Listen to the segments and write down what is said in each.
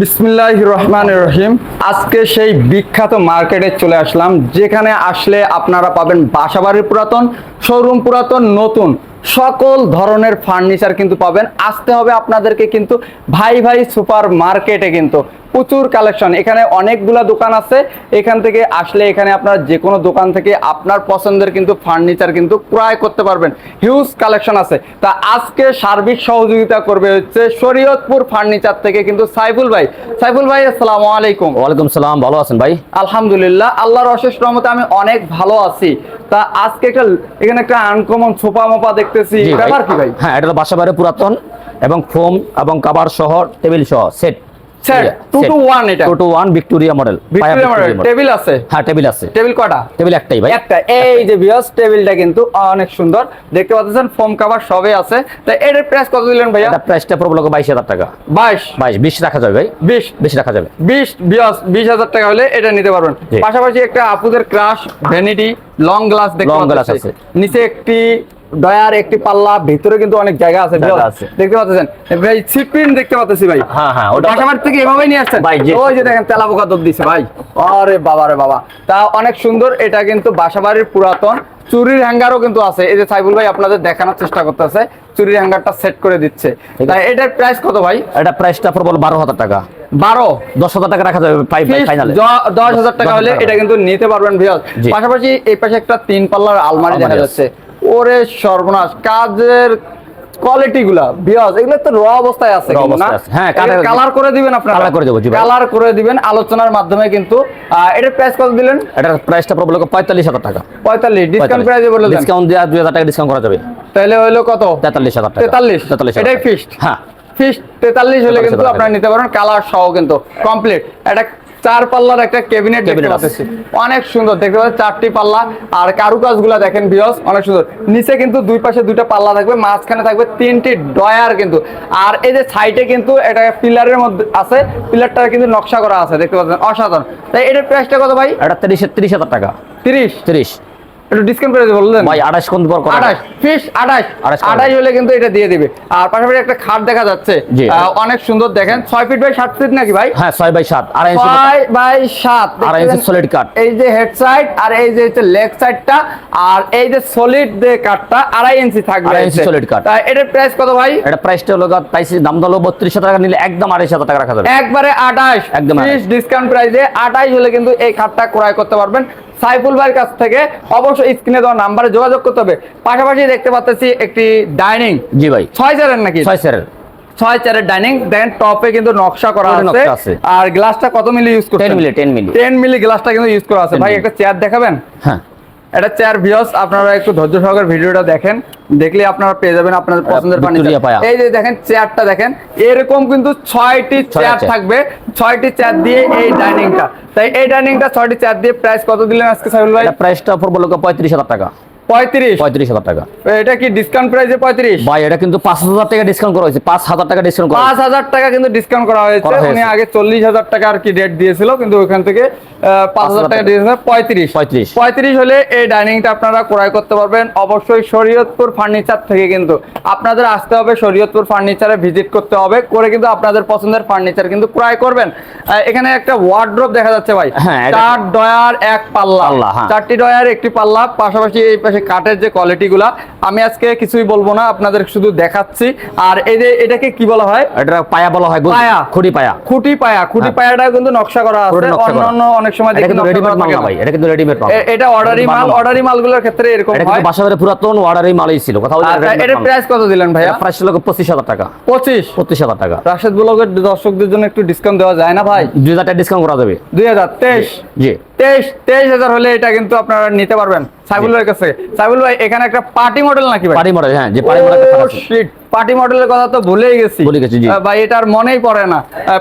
বিসমিল্লাহ রহমান রহিম। আজকে সেই বিখ্যাত মার্কেটে চলে আসলাম, যেখানে আসলে আপনারা পাবেন বাসাবাড়ির পুরাতন শোরুম পুরাতন, নতুন সকল ধরনের ফার্নিচার কিন্তু পাবেন। আসতে হবে আপনাদেরকে কিন্তু ভাই ভাই সুপার মার্কেটে কিন্তু। প্রচুর কালেকশন। এখানে অনেকগুলা দোকান আছে। এখান থেকে আসলে এখানে আপনার যে কোনো দোকান থেকে আপনার পছন্দের কিন্তু ফার্নিচার কিন্তু ক্রয় করতে পারবেন। হিউজ কালেকশন আছে। তা আজকে সার্বিক সহযোগিতা করবে হচ্ছে শরীয়তপুর ফার্নিচার থেকে কিন্তু সাইফুল ভাই। সাইফুল ভাই আসসালামু আলাইকুম। ওয়ালাইকুম সালাম ভালো আছেন ভাই? আলহামদুলিল্লাহ আল্লাহর অশেষ রহমতে আমি অনেক ভালো আছি। তা আজকে একটা এখানে একটা আনকমন সোফা মোপা দেখতেছি ভাই। ব্যাপার কি ভাই? হ্যাঁ এটা বাসা বাড়ি পুরাতন এবং ফোম এবং কাবার সহ টেবিল সহ set sir two two one এটা। Two two one Victoria model Victoria model table আছে? হ্যাঁ টেবিল আছে। টেবিল কটা টেবিল একটাই ভাই। একটা এই যে বিয়স টেবিলটা কিন্তু অনেক সুন্দর। দেখতে পাচ্ছেন ফোম কাভার সবই আছে। তা এটার প্রাইস কত দিলেন ভাইয়া? এটা প্রাইসটা টাকা। বাইশ? বাইশ বিশ রাখা যাবে ভাই। বিশ? বিশ রাখা যাবে। বিশ বিয়াস বিশ হাজার টাকা হলে এটা নিতে পারবেন। পাশাপাশি একটা আপুদের ক্রাশ ভ্যানিটি লং গ্লাস দেখতে পাচ্ছেন আছে। নিচে একটি ডয়ার একটি পাল্লা ভিতরে কিন্তু অনেক জায়গা আছে। দেখতে পাচ্ছেন? ভাই সিপিন দেখতে পাচ্ছি ভাই। হ্যাঁ, হ্যাঁ, ওটা- বাসাবাড়ি থেকে এভাবেই নিয়ে আসছেন? ভাই, ওই যে দেখেন তেলা পোকা দব দিছে ভাই। আরে বাবা রে বাবা। তা অনেক সুন্দর এটা কিন্তু বাসাবাড়ির পুরাতন। চুরির হ্যাঙ্গারও কিন্তু আছে। এই যে সাইবুল ভাই আপনাদের দেখানোর চেষ্টা করতেছে চুরির হ্যাঙ্গারটা সেট করে দিচ্ছে। তাই এটার প্রাইস কত ভাই? এটা প্রাইসটা পড়বে হলো বারো হাজার টাকা। বারো? দশ হাজার টাকা রাখা যাবে দশ হাজার টাকা হলে এটা কিন্তু নিতে পারবেন ভিউয়ার্স পাশাপাশি এই পাশে একটা তিন পাল্লার আলমারি দেখা যাচ্ছে। ওরে সর্বনাশ কাজের ভিউয়ার্স এগুলো তো র অবস্থায় আছে হ্যাঁ, কালার- কালার করে দিবেন আপনারা। Colour করে দেবো। কালার করে দিবেন আলোচনার মাধ্যমে কিন্তু এটার প্রাইস কত দিলেন? এটার প্রাইসটা পড়বে লোক পঁয়তাল্লিশ হাজার টাকা। পঁয়তাল্লিশ ডিসকাউন্ট প্রাইসে বলে ডিসকাউন্ট দুই হাজার টাকা ডিসকাউন্ট করা যাবে। তাহলে হইল কত? তেতাল্লিশ হাজার টাকা। তেতাল্লিশ। তেতাল্লিশ হাজার এটাই ফিক্সড হ্যাঁ। ফিক্সড তেতাল্লিশ হলে কিন্তু আপনারা নিতে পারেন। কালার সহ কিন্তু কমপ্লিট একটা চার পাল্লার একটা ক্যাবিনেট দেখতে। পাচ্ছি। অনেক সুন্দর দেখতে পাচ্ছেন চারটি পাল্লা। আর কারুকাজগুলা দেখেন বিয়স অনেক সুন্দর। নিচে কিন্তু দুই পাশে দুইটা পাল্লা থাকবে মাঝখানে থাকবে তিনটি ডয়ার কিন্তু। আর এই যে সাইডে কিন্তু এটা পিলারের মধ্যে আছে পিলারটা কিন্তু নকশা করা আছে দেখতে পাচ্ছেন অসাধারণ। তাই এটার প্রাইসটা কত ভাই? এটা তিরিশ তিরিশ হাজার টাকা। তিরিশ? তিরিশ। একটু ডিসকাউন্ট করে বললেন? ভাই আঠাশ কোন পর হলে কিন্তু এটা দিয়ে দিবে। আর পাশাপাশি একটা খাট দেখা যাচ্ছে। অনেক সুন্দর দেখেন। ফিট বাই ফিট নাকি ভাই? হ্যাঁ বাই আড়াই ইঞ্চি বাই সাত আড়াই ইঞ্চি দেখতেছেন? solid এই যে হেড সাইড আর এই যে হচ্ছে লেগ সাইডটা আর এই যে সলিড যে কাঠটা আড়াই ইঞ্চি থাকবে আড়াই ইঞ্চি কাঠ। তা এটার প্রাইস কত ভাই? এটা প্রাইসটা হলো প্রাইস দাম দলো বত্রিশ হাজার টাকা নিলে একদম আড়াইশ হাজার টাকা রাখা যাবে। একবারে আঠাশ একদম আঠাশ। ডিসকাউন্ট প্রাইসে আঠাশ হলে কিন্তু এই খাটটা ক্রয় করতে পারবেন। সাইফুল ভাইয়ের কাছ থেকে অবশ্যই স্ক্রিনে দেওয়া নাম্বারে যোগাযোগ করতে হবে। পাশাপাশি দেখতে পাচ্ছি একটি ডাইনিং। জি ভাই। ছয় চারের নাকি? ছয় চারের ছয় চারের ডাইনিং। দেন টপে কিন্তু নকশা করা আছে। আর গ্লাসটা কত মিলি ইউজ করছেন? 10 মিলি, 10 মিলি। 10 মিলি গ্লাসটা কিন্তু ইউজ করা আছে। ভাই একটা চেয়ার দেখাবেন? হ্যাঁ। এটা চেয়ার ভিউস আপনারা একটু ধৈর্য সহকারে ভিডিওটা দেখেন দেখলে আপনারা পেয়ে যাবেন আপনাদের পছন্দের ফার্নিচার। এই যে দেখেন চেয়ারটা দেখেন এরকম কিন্তু ছয়টি চেয়ার। থাকবে ছয়টি চেয়ার দিয়ে এই ডাইনিংটা তাই এই ডাইনিংটা ছয়টি চেয়ার দিয়ে প্রাইস কত দিলেন আজকে সাইফুল ভাই এটা প্রাইসটা পড়ব লোক পঁয়ত্রিশ হাজার টাকা পঁয়ত্রিশ। পঁয়ত্রিশ হাজার টাকা। এটা কি ডিসকাউন্ট প্রাইসে পঁয়ত্রিশ? ভাই এটা কিন্তু পাঁচ হাজার টাকা ডিসকাউন্ট করা হয়েছে। পাঁচ হাজার টাকা ডিসকাউন্ট পাঁচ হাজার টাকা কিন্তু ডিসকাউন্ট করা হয়েছে। উনি আগে চল্লিশ হাজার টাকা আর কি রেট দিয়েছিল কিন্তু ওখান থেকে পাঁচ হাজার টাকা দিয়েছে পঁয়ত্রিশ। পঁয়ত্রিশ। পঁয়ত্রিশ হলে এই ডাইনিংটা আপনারা ক্রয় করতে পারবেন। অবশ্যই শরীয়তপুর ফার্নিচার থেকে কিন্তু। আপনাদের আসতে হবে শরীয়তপুর ফার্নিচারে ভিজিট করতে হবে। করে কিন্তু আপনাদের পছন্দের ফার্নিচার কিন্তু ক্রয় করবেন। এখানে একটা ওয়ার্ড্রোপ দেখা যাচ্ছে ভাই। হ্যাঁ, চার ডয়ার এক পাল্লা। পাল্লা, হ্যাঁ। চারটি ডয়ার একটি পাল্লা। পাশাপাশি এই পাশে কাঠের যে কোয়ালিটি গুলা আমি আজকে কিছুই বলব না আপনাদের শুধু দেখাচ্ছি। আর এই যে এটাকে কি বলা হয়? এটা পায়া বলা হয় পায়া। খুঁটি পায়া। খুঁটি পায়া। খুঁটি হ্যাঁ। পায়াটা কিন্তু নকশা করা আছে। অন্যান্য অনেক সময় দেখি রেডিমেড মাল। ভাই এটা কিন্তু রেডিমেড মাল। এটা অর্ডারি মাল অর্ডারি মালগুলোর ক্ষেত্রে এরকম এটা হয়। কিন্তু বাসাবাড়ি পুরাতন অর্ডারি মালই ছিল। কথা বলি আচ্ছা, এটার প্রাইস কত দিলেন ভাইয়া? প্রাইস পঁচিশ হাজার টাকা। পঁচিশ? পঁচিশ হাজার টাকা। রাশেদ ব্লগের দর্শকদের জন্য একটু ডিসকাউন্ট দেওয়া যায় না ভাই? দুই হাজার টাকা ডিসকাউন্ট করা যাবে। দুই হাজার তেইশ? জি। তেইশ তেইশ হাজার হলে এটা কিন্তু আপনারা নিতে পারবেন সাইবুল ভাইয়ের কাছে। সাইবুল ভাই এখানে একটা পার্টি মডেল নাকি পার্টি মডেল হ্যাঁ যে পার্টি মডেল পার্টি মডেলের কথা তো ভুলেই গেছি। ভুলে গেছি, ভাই এটার মনেই পড়ে না।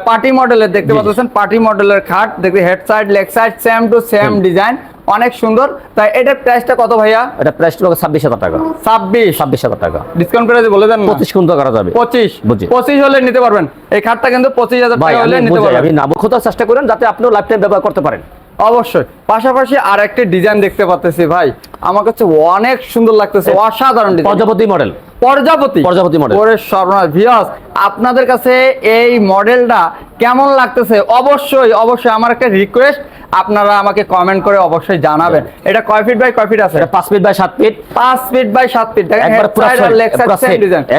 পার্টি মডেলের দেখতে পাচ্ছেন পার্টি মডেলের খাট দেখতে head side leg side same to same design অনেক সুন্দর। তাই এটার প্রাইসটা কত ভাইয়া? এটা প্রাইস ছিল ছাব্বিশ হাজার টাকা। ছাব্বিশ। ছাব্বিশ হাজার টাকা। ডিসকাউন্ট করে বলে দেন পঁচিশ কিন্তু করা যাবে? পঁচিশ। বুঝি। পঁচিশ হলে নিতে পারবেন। এই খাটটা কিন্তু পঁচিশ হাজার টাকা হলে নিতে পারবেন। আমি না খোঁজার চেষ্টা করেন যাতে আপনিও লাইফ টাইম ব্যবহার করতে পারেন। অবশ্যই। পাশাপাশি আর একটা ডিজাইন দেখতে পাচ্ছি ভাই। আমার কাছে অনেক সুন্দর লাগতেছে অসাধারণ প্রজাপতি মডেল প্রজাপতি। প্রজাপতি মডেল পরে সর্বনাশ ভিয়াস আপনাদের কাছে এই মডেলটা কেমন লাগতেছে? অবশ্যই অবশ্যই আমার একটা রিকোয়েস্ট আপনারা আমাকে কমেন্ট করে অবশ্যই জানাবেন। এটা কয় ফিট বাই কয় ফিট আছে? এটা পাঁচ ফিট বাই সাত ফিট পাঁচ ফিট বাই সাত ফিট দেখেন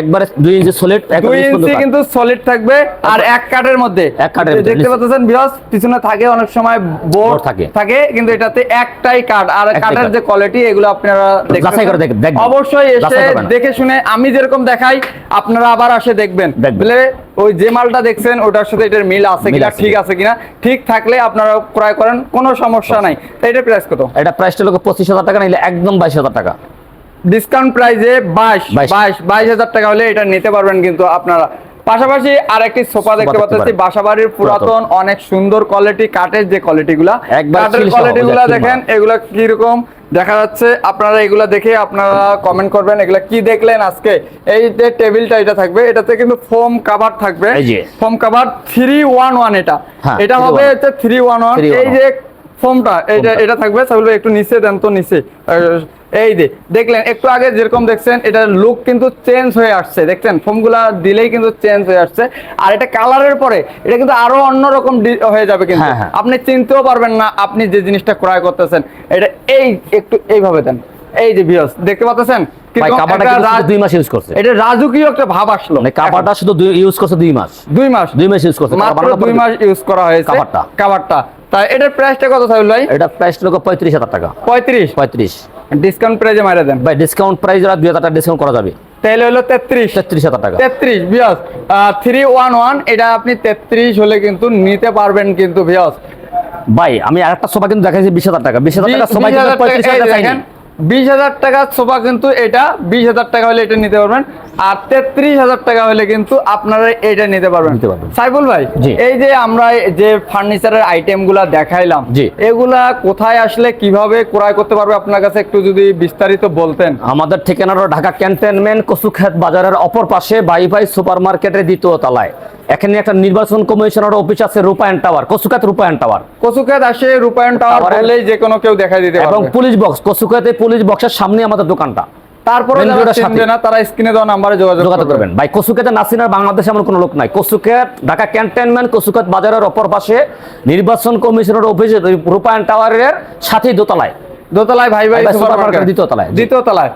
একবার পুরো ইঞ্চি সলিড ইঞ্চি কিন্তু সলিড থাকবে আর এক কাঠের মধ্যে। এক কাঠের দেখতে। পাচ্ছেন বিহস পিছনে থাকে অনেক সময় বোর্ড থাকে। থাকে কিন্তু এটাতে একটাই কাঠ। আর কাঠের যে কোয়ালিটি এগুলো আপনারা যাচাই করে দেখবেন। অবশ্যই এসে দেখে শুনে আমি যেরকম দেখাই আপনারা আবার আসে দেখবেন। দেখবেন। ওই যে মালটা দেখছেন ওটার সাথে এটার মিল আছে কিনা ঠিক আছে কিনা ঠিক থাকলে আপনারা ক্রয় করেন কোনো সমস্যা নাই। তো এটার প্রাইস কত? এটা প্রাইসটা লোক পঁচিশ হাজার টাকা নিলে একদম বাইশ হাজার টাকা। ডিসকাউন্ট প্রাইসে বাইশ বাইশ। বাইশ হাজার টাকা হলে এটা নিতে পারবেন কিন্তু আপনারা। পাশাপাশি আরেকটি সোফা দেখতে পাচ্ছি বাসাবাড়ির পুরাতন অনেক সুন্দর কোয়ালিটি কাঠের যে কোয়ালিটি গুলা কাঠের feel কোয়ালিটি গুলা দেখেন এগুলা কীরকম দেখা যাচ্ছে আপনারা এগুলা দেখে আপনারা কমেন্ট করবেন এগুলা কি দেখলেন আজকে? এই যে টেবিলটা এটা থাকবে এটাতে কিন্তু ফোম কাভার থাকবে। Foam cover three one one এটা। হ্যাঁ, এটা হবে। হচ্ছে থ্রি ওয়ান ওয়ান এই যে ফোমটা এটা এটা থাকবে একটু নিচে দেন তো নিচে। এই যে দেখলেন একটু আগে যেরকম দেখছেন এটার লুক কিন্তু চেঞ্জ হয়ে আসছে। দেখছেন ফোমগুলা দিলেই কিন্তু চেঞ্জ হয়ে আসছে। আর এটা কালারের পরে এটা কিন্তু আরও অন্যরকম হয়ে যাবে কিন্তু। হ্যাঁ, হ্যাঁ। আপনি চিনতেও পারবেন না আপনি যে জিনিসটা ক্রয় করতেছেন এটা এই একটু এইভাবে দেন। এই যে বিয়স দেখতে পাচ্ছেন? কাবাটা দুই মাস ইউজ করছে। এটা রাজকীয় একটা ভাব আসলো। মানে কাবাটা শুধু ইউজ করছে দুই মাস। দুই মাস। দুই মাস ইউজ করছে। মাত্র দুই মাস ইউজ করা হয়েছে। কাভারটা। কাভারটা তাই এটার প্রাইসটা কত সাহেব ভাই? এটা প্রাইস লোক পঁয়ত্রিশ হাজার টাকা। পঁয়ত্রিশ। পঁয়ত্রিশ। ডিসকাউন্ট প্রাইজে মারা দেন। ভাই ডিসকাউন্ট প্রাইস ওরা দুই হাজার টাকা ডিসকাউন্ট করা যাবে। তাহলে হলো তেত্রিশ। তেত্রিশ হাজার টাকা। তেত্রিশ বিয়স থ্রি ওয়ান ওয়ান এটা আপনি তেত্রিশ হলে কিন্তু নিতে পারবেন কিন্তু বিয়স ভাই আমি আরেকটা সোফা কিন্তু দেখাইছি বিশ হাজার টাকা। বিশ হাজার টাকা সোফা কিন্তু পঁয়ত্রিশ হাজার টাকা। বিশ হাজার টাকার সোফা কিন্তু এটা বিশ হাজার টাকা হলে এটা নিতে পারবেন। আর তেত্রিশ হাজার টাকা হলে কিন্তু আপনারা এটা নিতে পারবেন। সাইফুল ভাই এই যে আমরা যে ফার্নিচারের আইটেমগুলা দেখাইলাম। এগুলা কোথায় আসলে কীভাবে ক্রয় করতে পারবে আপনার কাছে একটু যদি বিস্তারিত বলতেন? আমাদের ঠিকানা ঢাকা ক্যান্টনমেন্ট কচুক্ষেত বাজারের অপর পাশে বাইফাই সুপার মার্কেটের দ্বিতীয় তলায়। এখানে একটা নির্বাচন কমিশনার অফিস আছে রূপায়ণ টাওয়ার কচুক্ষেত রূপায়ণ টাওয়ার। কচুক্ষেত আসে রূপায়ণ টাওয়ার বললেই যে কোনো কেউ দেখাই দিতে এবং পুলিশ বক্স কচুক্ষেতে পুলিশ বক্সের সামনে আমাদের দোকানটা। তারপরে। না তারা স্ক্রিনে দেওয়া নাম্বারে যোগাযোগ করবেন। ভাই কসুকেতে নাসিনার বাংলাদেশে এমন কোনো লোক নাই। কসুকেত ঢাকা ক্যান্টনমেন্ট কসুকেত বাজারের অপর পাশে নির্বাচন কমিশনের অফিসে রূপায়ণ টাওয়ারের সাথেই দোতলায়। দোতলায় ভাই ভাই সুপার মার্কেট। দ্বিতীয় তলায়, দ্বিতীয় তলায়।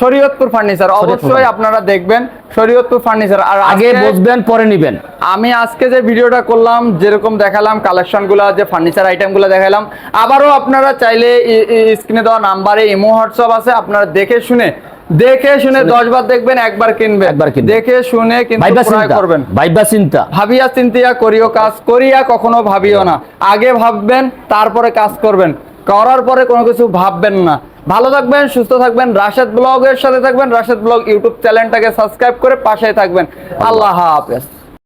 শরীয়তপুর ফার্নিচার। অবশ্যই আপনারা দেখবেন শরীয়তপুর ফার্নিচার। আর আগে বুঝবেন পরে নিবেন। আমি আজকে যে ভিডিওটা করলাম যেরকম দেখালাম কালেকশনগুলো যে ফার্নিচার আইটেমগুলো দেখালাম আবারও আপনারা চাইলে স্ক্রিনে দেওয়া নাম্বারে ইমো হোয়াটসঅ্যাপ আছে আপনারা দেখে শুনে দেখে শুনে দশ বার দেখবেন একবার কিনবেন। একবার। দেখে শুনে করবেন। ভাইবা চিন্তা। ভাবিয়া চিন্তিয়া করিও কাজ করিয়া কখনো ভাবিও না। আগে ভাববেন তারপরে কাজ করবেন। করার পরে কোনো কিছু ভাববেন না। ভালো থাকবেন, সুস্থ থাকবেন, রাশেদ ব্লগের সাথে থাকবেন, রাশেদ ব্লগ ইউটিউব চ্যানেলটাকে সাবস্ক্রাইব করে পাশে থাকবেন। আল্লাহ হাফেজ।